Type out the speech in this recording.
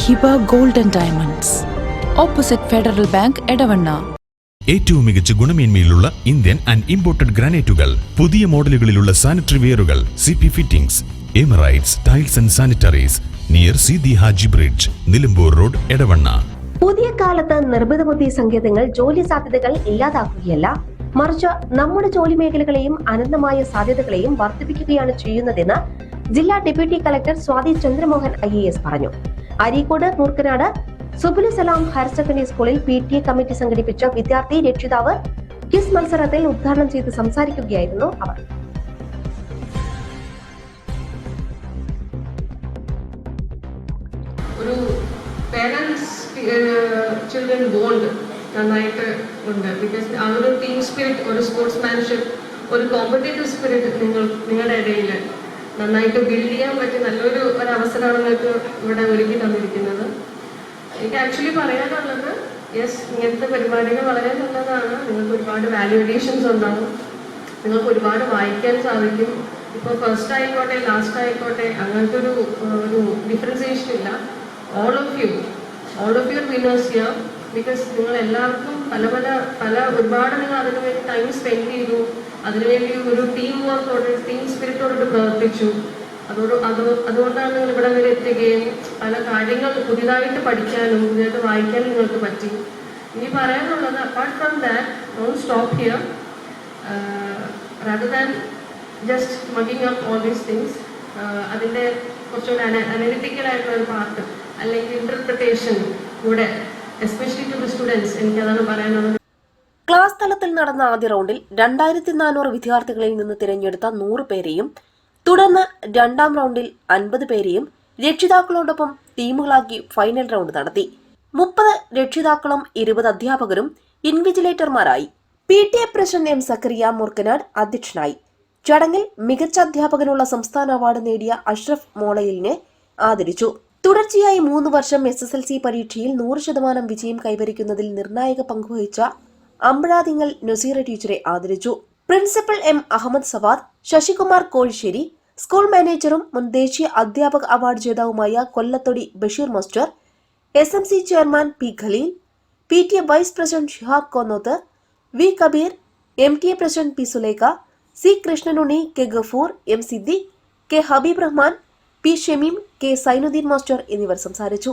Hiba golden diamonds. Opposite Federal Bank Edavanna. ഏറ്റവും മികച്ച ഗുണമേന്മയിലുള്ള ഇന്ത്യൻ ആൻഡ് ഇമ്പോർട്ടഡ് ഗ്രാനൈറ്റുകൾ പുതിയ മോഡലുകളിലുള്ള sanitary വെയറുകൾ C P fittings Emirates tiles and sanitaries near C the Haji bridge Nilambur road Edavanna. പുതിയ കാലത്ത് നിർമ്മിത ബുദ്ധി സങ്കേതങ്ങൾ ജോലി സാധ്യതകൾ ഇല്ലാതാക്കുകയല്ല. മറിച്ച് നമ്മുടെ ജോലി മേഖലകളെയും അനന്തമായ സാധ്യതകളെയും വർദ്ധിപ്പിക്കുകയാണ് ചെയ്യുന്നതെന്ന് ജില്ലാ deputy collector Swathi Chandramohan I S പറഞ്ഞു. അരീക്കോട് മൂർക്കനാട് സുബുലു സലാം ഹയർ സെക്കൻഡറി സ്കൂളിൽ പി ടി എ കമ്മിറ്റി സംഘടിപ്പിച്ച വിദ്യാർത്ഥി രക്ഷിതാവ് ക്വിസ് മത്സരത്തിൽ ഉദ്ഘാടനം ചെയ്ത് സംസാരിക്കുകയായിരുന്നു അവർ. ഒരു പേരൻസ് ചിൽഡ്രൻ ബോണ്ട് നന്നായിട്ട് ഉണ്ട്. ബിക്കോസ് ആ ഒരു ടീം സ്പിരിറ്റ് ഒരു സ്പോർട്സ്മാൻഷിപ്പ് ഒരു കോമ്പറ്റേറ്റീവ് സ്പിരിറ്റ് നിങ്ങൾ നിങ്ങളുടെ ഇടയിൽ നന്നായിട്ട് ബിൽഡ് ചെയ്യാൻ പറ്റിയ നല്ലൊരു ഒരു അവസരമാണ് നിങ്ങൾക്ക് ഇവിടെ ഒരുക്കി തന്നിരിക്കുന്നത്. എനിക്ക് ആക്ച്വലി പറയാനുള്ളത് യെസ് ഇങ്ങനത്തെ പരിപാടികൾ വളരെ നല്ലതാണ്. നിങ്ങൾക്ക് ഒരുപാട് വാല്യുവേഷൻസ് ഉണ്ടാകും. നിങ്ങൾക്ക് ഒരുപാട് വായിക്കാൻ സാധിക്കും. ഇപ്പോൾ ഫസ്റ്റ് ആയിക്കോട്ടെ ലാസ്റ്റ് ആയിക്കോട്ടെ അങ്ങനത്തെ ഒരു ഒരു ഡിഫറൻസിയേഷൻ ഇല്ല. All of you all of you winners ചെയ്യാം ബിക്കോസ് നിങ്ങൾ എല്ലാവർക്കും പല പല പല ഒരുപാട് നിങ്ങൾ അതിനു വേണ്ടി ടൈം സ്പെൻഡ് ചെയ്തു. അതിനുവേണ്ടി ഒരു ടീം വർക്കോട് ടീം സ്പിരിറ്റോട് പ്രവർത്തിച്ചു. അതോട് അത് അതുകൊണ്ടാണ് നിങ്ങൾ ഇവിടെ വരെ എത്തുകയും പല കാര്യങ്ങൾ പുതിയതായിട്ട് പഠിക്കാനും പുതിയതായിട്ട് വായിക്കാനും നിങ്ങൾക്ക് പറ്റി. ഇനി പറയാനുള്ളത് apart from that don't stop here rather than just mugging up all these things അതിന്റെ കുറച്ചുകൂടെ അനലിറ്റിക്കൽ ആയിട്ടുള്ള ഒരു പാർട്ട് അല്ലെങ്കിൽ ഇന്റർപ്രിട്ടേഷൻ കൂടെ എസ്പെഷ്യലി ടു ദ സ്റ്റുഡൻസ് എനിക്കതാണ് പറയാനുള്ളത്. ക്ലാസ് തലത്തിൽ നടന്ന ആദ്യ റൗണ്ടിൽ രണ്ടായിരത്തി നാനൂറ് വിദ്യാർത്ഥികളിൽ നിന്ന് തിരഞ്ഞെടുത്ത നൂറ് പേരെയും തുടർന്ന് രണ്ടാം റൗണ്ടിൽ അൻപത് പേരെയും രക്ഷിതാക്കളോടൊപ്പം ടീമുകളാക്കി ഫൈനൽ റൗണ്ട് നടത്തി. മുപ്പത് രക്ഷിതാക്കളും ഇരുപത് അധ്യാപകരും ഇൻവിജിലേറ്റർമാരായി. P T A president M Zakariya Moorkanad അധ്യക്ഷനായി. ചടങ്ങിൽ മികച്ച അധ്യാപകനുള്ള സംസ്ഥാന അവാർഡ് നേടിയ അഷ്റഫ് മോളയിലിനെ ആദരിച്ചു. തുടർച്ചയായി മൂന്ന് വർഷം എസ് എസ് എൽ സി പരീക്ഷയിൽ നൂറ് ശതമാനം വിജയം കൈവരിക്കുന്നതിൽ നിർണായക പങ്കുവഹിച്ച അമ്പഴാതിങ്ങൽ നസീറ ടീച്ചറെ ആദരിച്ചു. Principal M Ahammed Savad Sasikumar Kozhissery school മാനേജറും മുൻ ദേശീയ അധ്യാപക award ജേതാവുമായ Kollathodi Basheer master S M C chairman P Khaleel P T A vice president Shihab Konnoth V Kabeer M T A president P Sulekha C Krishnanunni K Gafoor M Siddique K Habeeb Rahman P Shameem K Sainudheen master എന്നിവർ സംസാരിച്ചു.